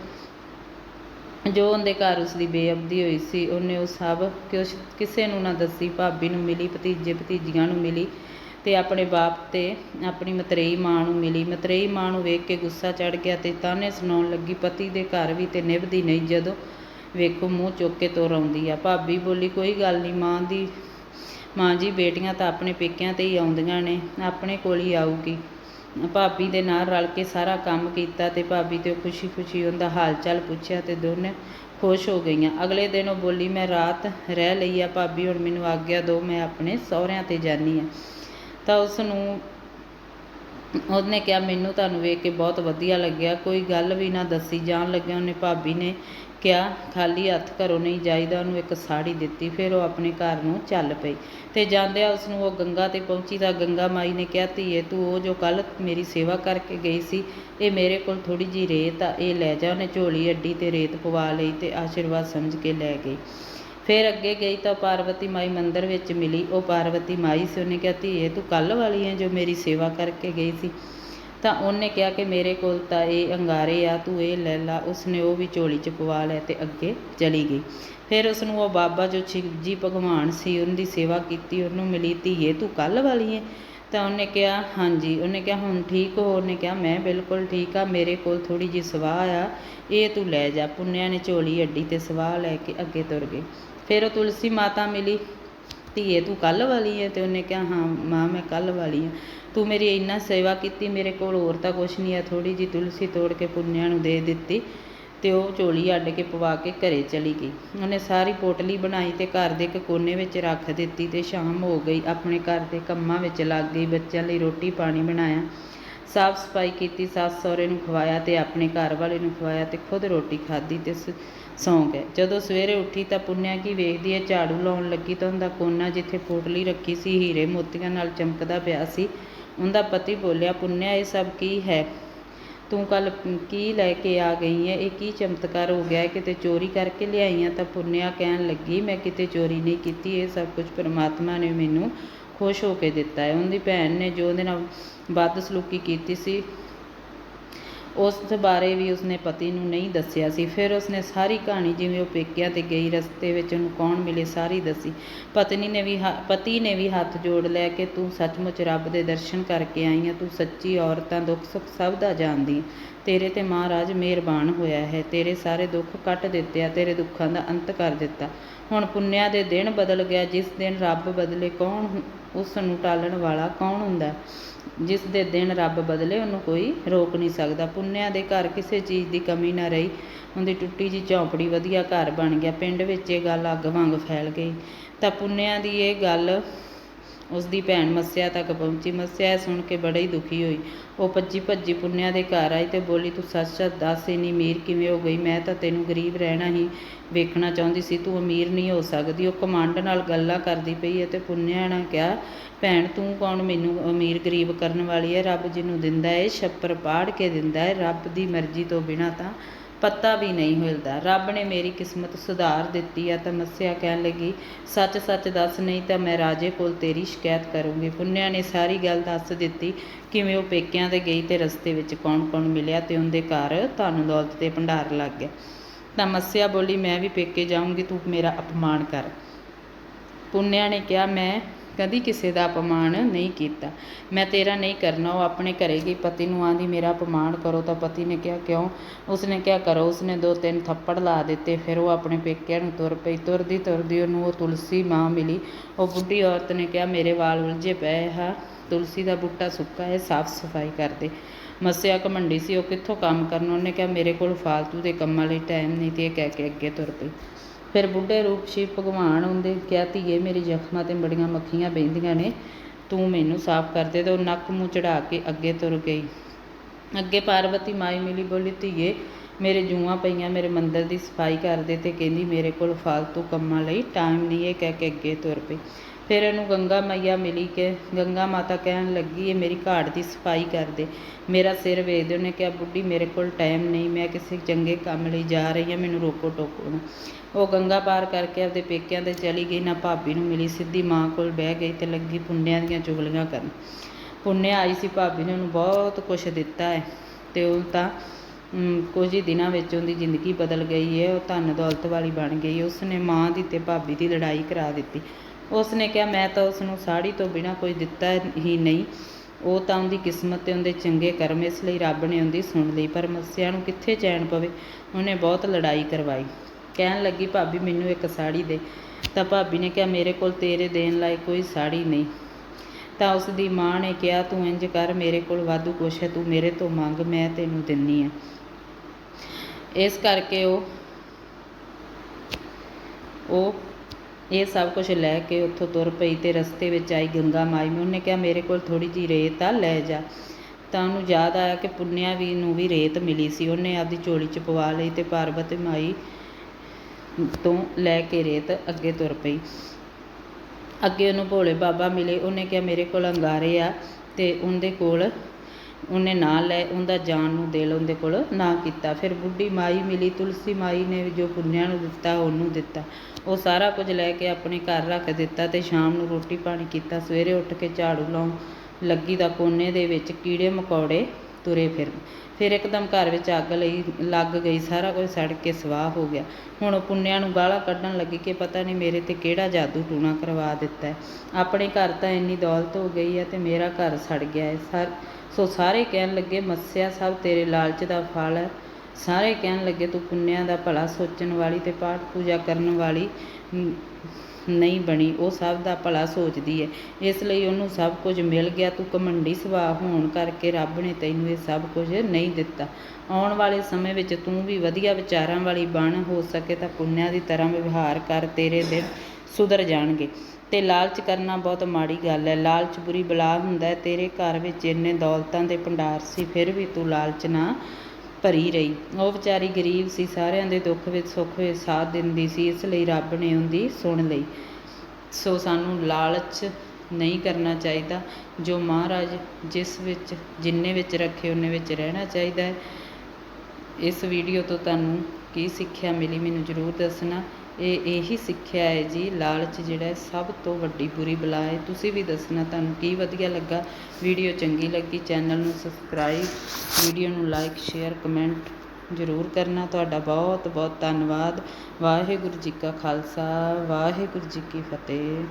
ਜੋ ਉਹਦੇ ਘਰ ਉਸਦੀ ਬੇਅਬਦੀ ਹੋਈ ਸੀ, ਉਹਨੇ ਉਹ ਸਭ ਕੁਛ ਕਿਸੇ ਨੂੰ ਨਾ ਦੱਸੀ, ਭਾਬੀ ਨੂੰ ਮਿਲੀ, ਭਤੀਜੇ ਭਤੀਜੀਆਂ ਨੂੰ ਮਿਲੀ ਅਤੇ ਆਪਣੇ ਬਾਪ ਤੇ ਆਪਣੀ ਮਤਰੇਈ ਮਾਂ ਨੂੰ ਮਿਲੀ। ਮਤਰੇਈ ਮਾਂ ਨੂੰ ਵੇਖ ਕੇ ਗੁੱਸਾ ਚੜ੍ਹ ਗਿਆ ਅਤੇ ਤਾਨੇ ਸੁਣਾਉਣ ਲੱਗੀ, ਪਤੀ ਦੇ ਘਰ ਵੀ ਤੇ ਨਿਭਦੀ ਨਹੀਂ, ਜਦੋਂ ਵੇਖੋ ਮੂੰਹ ਚੁੱਕ ਕੇ ਤੁਰ ਆਉਂਦੀ ਆ। ਭਾਬੀ ਬੋਲੀ, ਕੋਈ ਗੱਲ ਨਹੀਂ ਮਾਂ ਦੀ, ਮਾਂ ਜੀ ਬੇਟੀਆਂ ਤਾਂ ਆਪਣੇ ਪੇਕਿਆਂ ਤੇ ਹੀ ਆਉਂਦੀਆਂ ਨੇ, ਆਪਣੇ ਕੋਲ ਹੀ ਆਊਗੀ। ਭਾਬੀ ਦੇ ਨਾਲ ਰਲ ਕੇ ਸਾਰਾ ਕੰਮ ਕੀਤਾ ਤੇ ਭਾਬੀ ਤੇ ਖੁਸ਼ੀ ਖੁਸ਼ੀ ਉਹਦਾ ਹਾਲ ਚਾਲ ਪੁੱਛਿਆ ਤੇ ਦੋਨੇ ਖੁਸ਼ ਹੋ ਗਈਆਂ। ਅਗਲੇ ਦਿਨ ਉਹ ਬੋਲੀ, ਮੈਂ ਰਾਤ ਰਹਿ ਲਈ ਆ ਭਾਬੀ, ਹੁਣ ਮੈਨੂੰ ਆਗਿਆ ਦਿਓ, ਮੈਂ ਆਪਣੇ ਸਹੁਰਿਆਂ ਤੇ ਜਾਨੀ ਆ। ਤਾਂ ਉਸ ਨੂੰ ਉਹਨੇ ਕਿਹਾ, ਮੈਨੂੰ ਤੁਹਾਨੂੰ ਵੇਖ ਕੇ ਬਹੁਤ ਵਧੀਆ ਲੱਗਿਆ, ਕੋਈ ਗੱਲ ਵੀ ਨਾ ਦੱਸੀ ਜਾਣ ਲੱਗਿਆ। ਉਹਨੇ ਭਾਬੀ ਨੇ ਕਿਹਾ, ਖਾਲੀ ਹੱਥ ਘਰੋਂ ਨਹੀਂ ਜਾਈਦਾ। ਉਹਨੂੰ ਇੱਕ ਸਾੜੀ ਦਿੱਤੀ, ਫਿਰ ਉਹ ਆਪਣੇ ਘਰ ਨੂੰ ਚੱਲ ਪਈ। ਤੇ ਜਾਂਦਿਆਂ ਉਸ ਨੂੰ ਉਹ ਗੰਗਾ ਤੇ ਪਹੁੰਚੀ ਤਾਂ ਗੰਗਾ ਮਾਈ ਨੇ ਕਿਹਾ, ਧੀਏ, ਤੂੰ ਉਹ ਜੋ ਕੱਲ ਮੇਰੀ ਸੇਵਾ ਕਰਕੇ ਗਈ ਸੀ, ਇਹ ਮੇਰੇ ਕੋਲ ਥੋੜੀ ਜੀ ਰੇਤ ਆ, ਇਹ ਲੈ ਜਾ। ਉਹਨੇ ਝੋਲੀ ਅੱਡੀ ਤੇ ਰੇਤ ਪਵਾ ਲਈ ਤੇ ਆਸ਼ੀਰਵਾਦ ਸਮਝ ਕੇ ਲੈ ਗਈ। ਫਿਰ ਅੱਗੇ ਗਈ ਤਾਂ ਪਾਰਵਤੀ ਮਾਈ ਮੰਦਿਰ ਵਿੱਚ ਮਿਲੀ। ਉਹ ਪਾਰਵਤੀ ਮਾਈ ਸੀ, ਉਹਨੇ ਕਿਹਾ, ਧੀਏ, ਤੂੰ ਕੱਲ ਵਾਲੀ ਹੈ ਜੋ ਮੇਰੀ ਸੇਵਾ ਕਰਕੇ ਗਈ ਸੀ। ਤਾਂ ਉਹਨੇ ਕਿਹਾ ਕਿ ਮੇਰੇ ਕੋਲ ਤਾਂ ਇਹ ਅੰਗਾਰੇ ਆ, ਤੂੰ ਇਹ ਲੈ ਲਾ। ਉਸਨੇ ਉਹ ਵੀ ਝੋਲੀ 'ਚ ਪਵਾ ਲਿਆ ਤੇ ਅੱਗੇ ਚਲੀ ਗਈ। ਫਿਰ ਉਸ ਨੂੰ ਉਹ ਬਾਬਾ ਜੋ ਸ਼ਿਵਜੀ ਭਗਵਾਨ ਸੀ, ਉਹਦੀ ਸੇਵਾ ਕੀਤੀ, ਉਹਨੂੰ ਮਿਲੀ, ਧੀਏ, ਤੂੰ ਕੱਲ ਵਾਲੀ ਹੈ ਤਾਂ ਉਹਨੇ ਕਿਹਾ, ਹਾਂਜੀ। ਉਹਨੇ ਕਿਹਾ, ਹੁਣ ਠੀਕ ਹੋ। ਉਹਨੇ ਕਿਹਾ, ਮੈਂ ਬਿਲਕੁਲ ਠੀਕ ਆ, ਮੇਰੇ ਕੋਲ ਥੋੜੀ ਜਿਹੀ ਸਵਾਹ ਆ। ਇਹ ਤੂੰ ਲੈ ਜਾ। ਪੁੰਨਿਆ ਨੇ ਝੋਲੀ ਅੱਡੀ ਤੇ ਸਵਾਹ ਲੈ ਕੇ ਅੱਗੇ ਤੁਰ ਗਏ। ਫਿਰ ਉਹ ਤੁਲਸੀ ਮਾਤਾ ਮਿਲੀ, ਧੀਏ, ਤੂੰ ਕੱਲ ਵਾਲੀ ਹੈ ਤੇ ਉਹਨੇ ਕਿਹਾ, ਹਾਂ ਮਾਂ, ਮੈਂ ਕੱਲ ਵਾਲੀ ਹਾਂ ਤੂੰ ਮੇਰੀ ਇੰਨਾ ਸੇਵਾ ਕੀਤੀ, ਮੇਰੇ ਕੋਲ ਹੋਰ ਤਾਂ ਕੁਛ ਨਹੀਂ ਹੈ। ਥੋੜੀ ਜੀ ਤੁਲਸੀ ਤੋੜ ਕੇ ਪੁੰਨਿਆ ਨੂੰ ਦੇ ਦਿੱਤੀ ਤੇ ਉਹ ਝੋਲੀ ਅੱਡ ਕੇ ਪਵਾ ਕੇ ਘਰੇ ਚਲੀ ਗਈ। ਉਹਨੇ ਸਾਰੀ ਪੋਟਲੀ ਬਣਾਈ ਤੇ ਘਰ ਦੇ ਇੱਕ ਕੋਨੇ ਵਿੱਚ ਰੱਖ ਦਿੱਤੀ ਤੇ ਸ਼ਾਮ ਹੋ ਗਈ। ਆਪਣੇ ਘਰ ਦੇ ਕੰਮਾਂ ਵਿੱਚ ਲੱਗ ਗਈ। ਬੱਚਿਆਂ ਲਈ ਰੋਟੀ ਪਾਣੀ ਬਣਾਇਆ, ਸਾਫ਼ ਸਫ਼ਾਈ ਕੀਤੀ, ਸੱਸ ਸਹੁਰੇ ਨੂੰ ਖਵਾਇਆ ਤੇ ਆਪਣੇ ਘਰ ਵਾਲੇ ਨੂੰ ਖਵਾਇਆ ਤੇ ਖੁਦ ਰੋਟੀ ਖਾਧੀ ਤੇ ਸ- ਸੌਂ ਗਏ। ਜਦੋਂ ਸਵੇਰੇ ਉੱਠੀ ਤਾਂ ਪੁੰਨਿਆ ਕੀ ਵੇਖਦੀ ਹੈ? ਝਾੜੂ ਲਾਉਣ ਲੱਗੀ ਤਾਂ ਉਹਦਾ ਕੋਨਾ ਜਿੱਥੇ ਪੋਟਲੀ ਰੱਖੀ ਸੀ, ਹੀਰੇ ਮੋਤੀਆਂ ਨਾਲ ਚਮਕਦਾ ਪਿਆ ਸੀ। ਉਹਦਾ ਪਤੀ ਬੋਲਿਆ, ਪੁੰਨਿਆ, ਇਹ ਸਭ ਕੀ ਹੈ? ਤੂੰ ਕੱਲ ਕੀ ਲੈ ਕੇ ਆ ਗਈ ਹੈ? ਇਹ ਕੀ ਚਮਤਕਾਰ ਹੋ ਗਿਆ ਕਿਤੇ ਚੋਰੀ ਕਰਕੇ ਲਿਆਈ ਆ ਤਾਂ ਪੁੰਨਿਆ ਕਹਿਣ ਲੱਗੀ, ਮੈਂ ਕਿਤੇ ਚੋਰੀ ਨਹੀਂ ਕੀਤੀ, ਇਹ ਸਭ ਕੁਝ ਪਰਮਾਤਮਾ ਨੇ ਮੈਨੂੰ ਖੁਸ਼ ਹੋ ਕੇ ਦਿੱਤਾ ਹੈ। ਉਹਦੀ ਭੈਣ ਨੇ ਜੋ ਉਹਦੇ ਨਾਲ ਬਦਸਲੂਕੀ ਕੀਤੀ ਸੀ ਉਸ ਬਾਰੇ ਵੀ ਉਸਨੇ ਪਤੀ ਨੂੰ ਨਹੀਂ ਦੱਸਿਆ ਸੀ। ਫਿਰ ਉਸਨੇ ਸਾਰੀ ਕਹਾਣੀ ਜਿਵੇਂ ਉਹ ਪੇਕਿਆਂ ਤੇ ਗਈ, ਰਸਤੇ ਵਿੱਚ ਉਹਨੂੰ ਕੌਣ ਮਿਲੇ, ਸਾਰੀ ਦੱਸੀ। ਪਤਨੀ ਨੇ ਵੀ ਹ- ਪਤੀ ਨੇ ਵੀ ਹੱਥ ਜੋੜ ਲਿਆ ਕਿ ਤੂੰ ਸੱਚਮੁੱਚ ਰੱਬ ਦੇ ਦਰਸ਼ਨ ਕਰਕੇ ਆਈ ਹੈ ਤੂੰ ਸੱਚੀ ਔਰਤਾਂ ਦੁੱਖ ਸੁੱਖ ਸਭ ਦਾ ਜਾਣਦੀ ਹੈ। ਤੇਰੇ ਤੇ ਮਹਾਰਾਜ ਮਿਹਰਬਾਨ ਹੋਇਆ ਹੈ, ਤੇਰੇ ਸਾਰੇ ਦੁੱਖ ਕੱਟ ਦਿੱਤੇ ਆ, ਤੇਰੇ ਦੁੱਖਾਂ ਦਾ ਅੰਤ ਕਰ ਦਿੱਤਾ। ਹੁਣ ਪੁੰਨਿਆ ਦੇ ਦਿਨ ਬਦਲ ਗਿਆ, ਜਿਸ ਦਿਨ ਰੱਬ ਬਦਲੇ ਕੌਣ ਉਸ ਨੂੰ ਟਾਲਣ ਵਾਲਾ ਕੌਣ ਹੁੰਦਾ? ਜਿਸ ਦੇ ਦਿਨ ਰੱਬ ਬਦਲੇ, ਉਹਨੂੰ ਕੋਈ ਰੋਕ ਨਹੀਂ ਸਕਦਾ। ਪੁੰਨਿਆ ਦੇ ਘਰ ਕਿਸੇ ਚੀਜ਼ ਦੀ ਕਮੀ ਨਾ ਰਹੀ। ਉਹਦੀ ਟੁੱਟੀ ਜੀ ਝੌਂਪੜੀ ਵਧੀਆ ਘਰ ਬਣ ਗਿਆ। ਪਿੰਡ ਵਿੱਚ ਇਹ ਗੱਲ ਅੱਗ ਵਾਂਗ ਫੈਲ ਗਈ। ਤਾਂ ਪੁੰਨਿਆ ਦੀ ਇਹ ਗੱਲ ਉਸ ਦੀ ਭੈਣ ਮੱਸਿਆ ਤੱਕ ਪਹੁੰਚੀ। ਮੱਸਿਆ ਸੁਣ ਕੇ ਬੜੀ ਦੁਖੀ ਹੋਈ। ਉਹ ਭੱਜੀ ਭੱਜੀ ਪੁੰਨਿਆ ਦੇ ਘਰ ਆਈ ਤੇ ਬੋਲੀ, ਤੂੰ ਸੱਚ ਸੱਚ ਦੱਸ, ਇੰਨੀ ਅਮੀਰ ਕਿਵੇਂ ਹੋ ਗਈ? ਮੈਂ ਤਾਂ ਤੈਨੂੰ ਗਰੀਬ ਰਹਿਣਾ ਹੀ ਵੇਖਣਾ ਚਾਹੁੰਦੀ ਸੀ। ਤੂੰ ਅਮੀਰ ਨਹੀਂ ਹੋ ਸਕਦੀ। ਉਹ ਕਮਾਂਡ ਨਾਲ ਗੱਲਾਂ ਕਰਦੀ ਪਈ ਹੈ ਤੇ ਪੁੰਨਿਆ ਨੇ ਕਿਹਾ, ਭੈਣ, ਤੂੰ ਕੌਣ? ਮੈਨੂੰ ਅਮੀਰ ਗਰੀਬ ਕਰਨ ਵਾਲੀ ਹੈ। ਰੱਬ ਜਿਹਨੂੰ ਦਿੰਦਾ ਹੈ ਛੱਪਰ ਪਾੜ ਕੇ ਦਿੰਦਾ ਹੈ ਰੱਬ ਦੀ ਮਰਜ਼ੀ ਤੋਂ ਬਿਨਾ ਤਾਂ ਪੱਤਾ ਵੀ ਨਹੀਂ ਹਿਲਦਾ। ਰੱਬ ਨੇ ਮੇਰੀ ਕਿਸਮਤ ਸੁਧਾਰ ਦਿੱਤੀ ਆ ਤਾਂ ਮੱਸਿਆ ਕਹਿਣ ਲੱਗੀ, ਸੱਚ ਸੱਚ ਦੱਸ, ਨਹੀਂ ਤਾਂ ਮੈਂ ਰਾਜੇ ਕੋਲ ਤੇਰੀ ਸ਼ਿਕਾਇਤ ਕਰੂੰਗੀ। ਪੁੰਨਿਆ ਨੇ ਸਾਰੀ ਗੱਲ ਦੱਸ ਦਿੱਤੀ, ਕਿਵੇਂ ਉਹ ਪੇਕਿਆਂ ਤੇ ਗਈ ਤੇ ਰਸਤੇ ਵਿੱਚ ਕੌਣ ਕੌਣ ਮਿਲਿਆ ਤੇ ਉਹਦੇ ਘਰ ਧਨ ਦੌਲਤ ਤੇ ਭੰਡਾਰ ਲੱਗ ਗਿਆ ਤਾਂ ਮੱਸਿਆ ਬੋਲੀ, ਮੈਂ ਵੀ ਪੇਕੇ ਜਾਊਂਗੀ, ਤੂੰ ਮੇਰਾ ਅਪਮਾਨ ਕਰ। ਪੁੰਨਿਆ ਨੇ ਕਿਹਾ, ਮੈਂ ਕਦੀ ਕਿਸੇ ਦਾ ਅਪਮਾਨ ਨਹੀਂ ਕੀਤਾ। ਮੈਂ ਤੇਰਾ ਨਹੀਂ ਕਰਨਾ, ਉਹ ਆਪਣੇ ਘਰੇ ਗਈ, ਪਤੀ ਨੂੰ ਆਂਦੀ ਮੇਰਾ ਅਪਮਾਨ ਕਰੋ। ਤਾਂ ਪਤੀ ਨੇ ਕਿਹਾ, ਕਿਉਂ? ਉਸਨੇ ਕਿਹਾ, ਕਰੋ। ਉਸਨੇ ਦੋ ਤਿੰਨ ਥੱਪੜ ਲਾ ਦਿੱਤੇ, ਫਿਰ ਉਹ ਆਪਣੇ ਪੇਕਿਆਂ ਨੂੰ ਤੁਰ ਪਈ। ਤੁਰਦੀ ਤੁਰਦੀ ਉਹਨੂੰ ਉਹ ਤੁਲਸੀ ਮਾਂ ਮਿਲੀ। ਉਹ ਬੁੱਢੀ ਔਰਤ ਨੇ ਕਿਹਾ, ਮੇਰੇ ਵਾਲ ਉਲਝੇ ਪਏ ਆ, ਤੁਲਸੀ ਦਾ ਬੂਟਾ ਸੁੱਕਾ ਹੈ, ਸਾਫ਼ ਸਫ਼ਾਈ ਕਰ ਦੇ। ਮੱਸਿਆ ਘਮੰਡੀ ਸੀ, ਉਹ ਕਿੱਥੋਂ ਕੰਮ ਕਰਨ? ਉਹਨੇ ਕਿਹਾ, ਮੇਰੇ ਕੋਲ ਫਾਲਤੂ ਦੇ ਕੰਮਾਂ ਲਈ ਟਾਈਮ ਨਹੀਂ ਤੇ ਇਹ ਕਹਿ ਕੇ ਅੱਗੇ ਤੁਰ ਪਈ। ਫਿਰ ਬੁੱਢੇ ਰੂਪ ਸ਼ਿਵ ਭਗਵਾਨ ਆਉਂਦੇ ਕਿਹਾ, ਧੀਏ ਮੇਰੇ ਜ਼ਖਮਾਂ ਤੇ ਬੜੀਆਂ ਮੱਖੀਆਂ ਬਹਿੰਦੀਆਂ ਨੇ, ਤੂੰ ਮੈਨੂੰ ਸਾਫ਼ ਕਰ ਦੇ ਤੇ ਉਹ ਨੱਕ ਮੂੰਹ ਚੜਾ ਕੇ ਅੱਗੇ ਤੁਰ ਗਈ। ਅੱਗੇ ਪਾਰਵਤੀ ਮਾਈ ਮਿਲੀ, ਬੋਲੀ, ਧੀਏ, ਮੇਰੇ ਜੂਆਂ ਪਈਆਂ, ਮੇਰੇ ਮੰਦਰ ਦੀ ਸਫ਼ਾਈ ਕਰ ਦੇ ਤੇ ਕਹਿੰਦੀ, ਮੇਰੇ ਕੋਲ ਫਾਲਤੂ ਕੰਮਾਂ ਲਈ ਟਾਈਮ ਨਹੀਂ ਇਹ ਕਹਿ ਕੇ ਅੱਗੇ ਤੁਰ ਪਈ। ਫਿਰ ਇਹਨੂੰ ਗੰਗਾ ਮਈਆ ਮਿਲੀ ਕਿ ਗੰਗਾ ਮਾਤਾ ਕਹਿਣ ਲੱਗੀ, ਇਹ ਮੇਰੀ ਘਾਟ ਦੀ ਸਫ਼ਾਈ ਕਰ ਦੇ। ਮੇਰਾ ਸਿਰ ਵੇਖਦੇ ਉਹਨੇ ਕਿਹਾ, ਬੁੱਢੀ, ਮੇਰੇ ਕੋਲ ਟਾਈਮ ਨਹੀਂ, ਮੈਂ ਕਿਸੇ ਚੰਗੇ ਕੰਮ ਲਈ ਜਾ ਰਹੀ ਹਾਂ, ਮੈਨੂੰ ਰੋਕੋ, ਟੋਕੋ ਨਾ। ਉਹ ਗੰਗਾ ਪਾਰ ਕਰਕੇ ਆਪਦੇ ਪੇਕਿਆਂ ਤੇ ਚਲੀ ਗਈ, ਨਾ ਭਾਬੀ ਨੂੰ ਮਿਲੀ, ਸਿੱਧੀ ਮਾਂ ਕੋਲ ਬਹਿ ਗਈ ਤੇ ਲੱਗੀ ਪੁੰਨਿਆਂ ਦੀਆਂ ਚੁਗਲੀਆਂ ਕਰਨ। ਪੁੰਨਿਆ ਆਈ ਸੀ, ਭਾਬੀ ਨੇ ਉਹਨੂੰ ਬਹੁਤ ਕੁਛ ਦਿੱਤਾ ਹੈ ਤੇ ਉਹ ਤਾਂ ਕੁਝ ਹੀ ਦਿਨਾਂ ਵਿੱਚ ਉਹਦੀ ਜ਼ਿੰਦਗੀ ਬਦਲ ਗਈ ਹੈ, ਉਹ ਧਨ ਦੌਲਤ ਵਾਲੀ ਬਣ ਗਈ ਉਸਨੇ ਮਾਂ ਦੀ ਤੇ ਭਾਬੀ ਦੀ ਲੜਾਈ ਕਰਾ ਦਿੱਤੀ। ਉਸਨੇ ਕਿਹਾ, ਮੈਂ ਤਾਂ ਉਸ ਨੂੰ ਸਾੜੀ ਤੋਂ ਬਿਨਾ ਕੁਝ ਦਿੱਤਾ ਹੀ ਨਹੀਂ। ਉਹ ਤਾਂ ਉਹਦੀ ਕਿਸਮਤ ਤੇ ਉਹਦੇ ਚੰਗੇ ਕਰਮ ਇਸ ਲਈ ਰੱਬ ਨੇ ਉਹਦੀ ਸੁਣ ਲਈ, ਪਰ ਮੱਸਿਆ ਨੂੰ ਕਿੱਥੇ ਚੈਨ ਪਵੇ? ਉਹਨੇ ਬਹੁਤ ਲੜਾਈ ਕਰਵਾਈ। ਕਹਿਣ ਲੱਗੀ, ਭਾਬੀ, ਮੈਨੂੰ ਇੱਕ ਸਾੜੀ ਦੇ। ਤਾਂ ਭਾਬੀ ਨੇ ਕਿਹਾ, ਮੇਰੇ ਕੋਲ ਤੇਰੇ ਦੇਣ ਲਈ ਕੋਈ ਸਾੜੀ ਨਹੀਂ। ਤਾਂ ਉਸ ਦੀ ਮਾਂ ਨੇ ਕਿਹਾ, ਤੂੰ ਇੰਜ ਕਰ, ਮੇਰੇ ਕੋਲ ਵਾਧੂ ਕੁਛ ਹੈ, ਤੂੰ ਮੇਰੇ ਤੋਂ ਮੰਗ, ਮੈਂ ਤੈਨੂੰ ਦਿੰਨੀ ਆ। ਇਸ ਕਰਕੇ ਉਹ ਉਹ ਇਹ ਸਭ ਕੁਝ ਲੈ ਕੇ ਉੱਥੋਂ ਤੁਰ ਪਈ ਤੇ ਰਸਤੇ ਵਿੱਚ ਆਈ ਗੰਗਾ ਮਾਈ ਨੂੰ। ਉਹਨੇ ਕਿਹਾ, ਮੇਰੇ ਕੋਲ ਥੋੜ੍ਹੀ ਜਿਹੀ ਰੇਤ ਆ, ਲੈ ਜਾ। ਤਾਂ ਉਹਨੂੰ ਯਾਦ ਆਇਆ ਕਿ ਪੁੰਨਿਆ ਵੀ ਨੂੰ ਵੀ ਰੇਤ ਮਿਲੀ ਸੀ। ਉਹਨੇ ਆਪਦੀ ਝੋਲੀ 'ਚ ਪਵਾ ਲਈ ਤੇ ਪਾਰਵਤੀ ਮਾਈ ਤੋਂ ਲੈ ਕੇ ਰੇਤ ਅੱਗੇ ਤੁਰ ਪਈ। ਅੱਗੇ ਉਹਨੂੰ ਭੋਲੇ ਬਾਬਾ ਮਿਲੇ। ਉਹਨੇ ਕਿਹਾ, ਮੇਰੇ ਕੋਲ ਅੰਗਾਰੇ ਆ ਤੇ ਉਹਦੇ ਕੋਲ ਉਹਨੇ ਨਾ ਲੈ, ਉਹਦਾ ਜਾਨ ਨੂੰ ਦਿਲ ਉਹਦੇ ਕੋਲ ਨਾ ਕੀਤਾ। ਫਿਰ ਬੁੱਢੀ ਮਾਈ ਮਿਲੀ, ਤੁਲਸੀ ਮਾਈ ਨੇ ਜੋ ਪੁੰਨਿਆ ਨੂੰ ਦਿੱਤਾ, ਉਹਨੂੰ ਦਿੱਤਾ। ਉਹ ਸਾਰਾ ਕੁਝ ਲੈ ਕੇ ਆਪਣੇ ਘਰ ਰੱਖ ਦਿੱਤਾ ਤੇ ਸ਼ਾਮ ਨੂੰ ਰੋਟੀ ਪਾਣੀ ਕੀਤਾ, ਸਵੇਰੇ ਉੱਠ ਕੇ ਝਾੜੂ ਲਾਉਣ ਲੱਗੀ ਦਾ ਕੋਨੇ ਦੇ ਵਿੱਚ ਕੀੜੇ ਮਕੌੜੇ ਤੁਰੇ ਫਿਰਨ। ਫਿਰ ਇੱਕਦਮ ਘਰ ਵਿੱਚ ਅੱਗ ਲਈ ਲੱਗ ਗਈ, ਸਾਰਾ ਕੁਝ ਸੜ ਕੇ ਸਵਾਹ ਹੋ ਗਿਆ। ਹੁਣ ਉਹ ਪੁੰਨਿਆ ਨੂੰ ਗਾਲਾਂ ਕੱਢਣ ਲੱਗੀ ਕਿ ਪਤਾ ਨਹੀਂ ਮੇਰੇ ਤੇ ਕਿਹੜਾ ਜਾਦੂ ਟੂਣਾ ਕਰਵਾ ਦਿੱਤਾ ਹੈ। ਆਪਣੇ ਘਰ ਤਾਂ ਇੰਨੀ ਦੌਲਤ ਹੋ ਗਈ ਹੈ ਤੇ ਮੇਰਾ ਘਰ ਸੜ ਗਿਆ ਹੈ। ਸਰ ਸੋ ਸਾਰੇ ਕਹਿਣ ਲੱਗੇ, ਮੱਸਿਆ, ਸਭ ਤੇਰੇ ਲਾਲਚ ਦਾ ਫਲ ਹੈ। ਸਾਰੇ ਕਹਿਣ ਲੱਗੇ, ਤੂੰ ਪੁੰਨਿਆਂ ਦਾ ਭਲਾ ਸੋਚਣ ਵਾਲੀ ਤੇ ਪਾਠ ਪੂਜਾ ਕਰਨ ਵਾਲੀ ਨਹੀਂ ਬਣੀ। ਉਹ ਸਭ ਦਾ ਭਲਾ ਸੋਚਦੀ ਹੈ ਇਸ ਲਈ ਉਹਨੂੰ ਸਭ ਕੁਝ ਮਿਲ ਗਿਆ। ਤੂੰ ਘਮੰਡੀ ਸੁਭਾਅ ਹੋਣ ਕਰਕੇ ਰੱਬ ਨੇ ਤੈਨੂੰ ਇਹ ਸਭ ਕੁਝ ਨਹੀਂ ਦਿੱਤਾ। ਆਉਣ ਵਾਲੇ ਸਮੇਂ ਵਿੱਚ ਤੂੰ ਵੀ ਵਧੀਆ ਵਿਚਾਰਾਂ ਵਾਲੀ ਬਣ। ਹੋ ਸਕੇ ਤਾਂ ਪੁੰਨਿਆਂ ਦੀ ਤਰ੍ਹਾਂ ਵਿਵਹਾਰ ਕਰ। ਤੇਰੇ ਦਿਨ ਸੁਧਰ ਜਾਣਗੇ। ਤੇ ਲਾਲਚ ਕਰਨਾ ਬਹੁਤ ਮਾੜੀ ਗੱਲ ਹੈ ਲਾਲਚ ਬੁਰੀ ਬਲਾ ਹੁੰਦਾ ਹੈ ਤੇਰੇ ਘਰ ਵਿੱਚ ਇੰਨੇ ਦੌਲਤਾਂ ਦੇ ਭੰਡਾਰ ਸੀ, ਫਿਰ ਵੀ ਤੂੰ ਲਾਲਚ ਨਾ ਭਰੀ ਰਹੀ। ਉਹ ਵਿਚਾਰੀ ਗਰੀਬ ਸੀ, ਸਾਰਿਆਂ ਦੇ ਦੁੱਖ ਵਿੱਚ ਸੁੱਖ ਵਿੱਚ ਸਾਥ ਦਿੰਦੀ ਸੀ, ਇਸ ਲਈ ਰੱਬ ਨੇ ਉਹਦੀ ਸੁਣ ਲਈ। ਸੋ ਸਾਨੂੰ ਲਾਲਚ ਨਹੀਂ ਕਰਨਾ ਚਾਹੀਦਾ। ਜੋ ਮਹਾਰਾਜ ਜਿਸ ਵਿੱਚ, ਜਿੰਨੇ ਵਿੱਚ ਰੱਖੇ, ਉਹਨੇ ਵਿੱਚ ਰਹਿਣਾ ਚਾਹੀਦਾ ਹੈ। ਇਸ ਵੀਡੀਓ ਤੋਂ ਤੁਹਾਨੂੰ ਕੀ ਸਿੱਖਿਆ ਮਿਲੀ, ਮੈਨੂੰ ਜ਼ਰੂਰ ਦੱਸਣਾ। ਇਹ ਇਹੀ ਸਿੱਖਿਆ ਹੈ ਜੀ, ਲਾਲਚ ਜਿਹੜਾ ਸਭ ਤੋਂ ਵੱਡੀ ਬੁਰੀ ਬਲਾ ਹੈ। ਤੁਸੀਂ ਵੀ ਦੱਸਣਾ ਤੁਹਾਨੂੰ ਕੀ ਵਧੀਆ ਲੱਗਾ। ਵੀਡੀਓ ਚੰਗੀ ਲੱਗੀ, ਚੈਨਲ ਨੂੰ ਸਬਸਕ੍ਰਾਈਬ, ਵੀਡੀਓ ਨੂੰ ਲਾਈਕ, ਸ਼ੇਅਰ, ਕਮੈਂਟ ਜ਼ਰੂਰ ਕਰਨਾ। ਤੁਹਾਡਾ ਬਹੁਤ ਬਹੁਤ ਧੰਨਵਾਦ। ਵਾਹਿਗੁਰੂ ਜੀ ਕਾ ਖਾਲਸਾ, ਵਾਹਿਗੁਰੂ ਜੀ ਕੀ ਫਤਿਹ।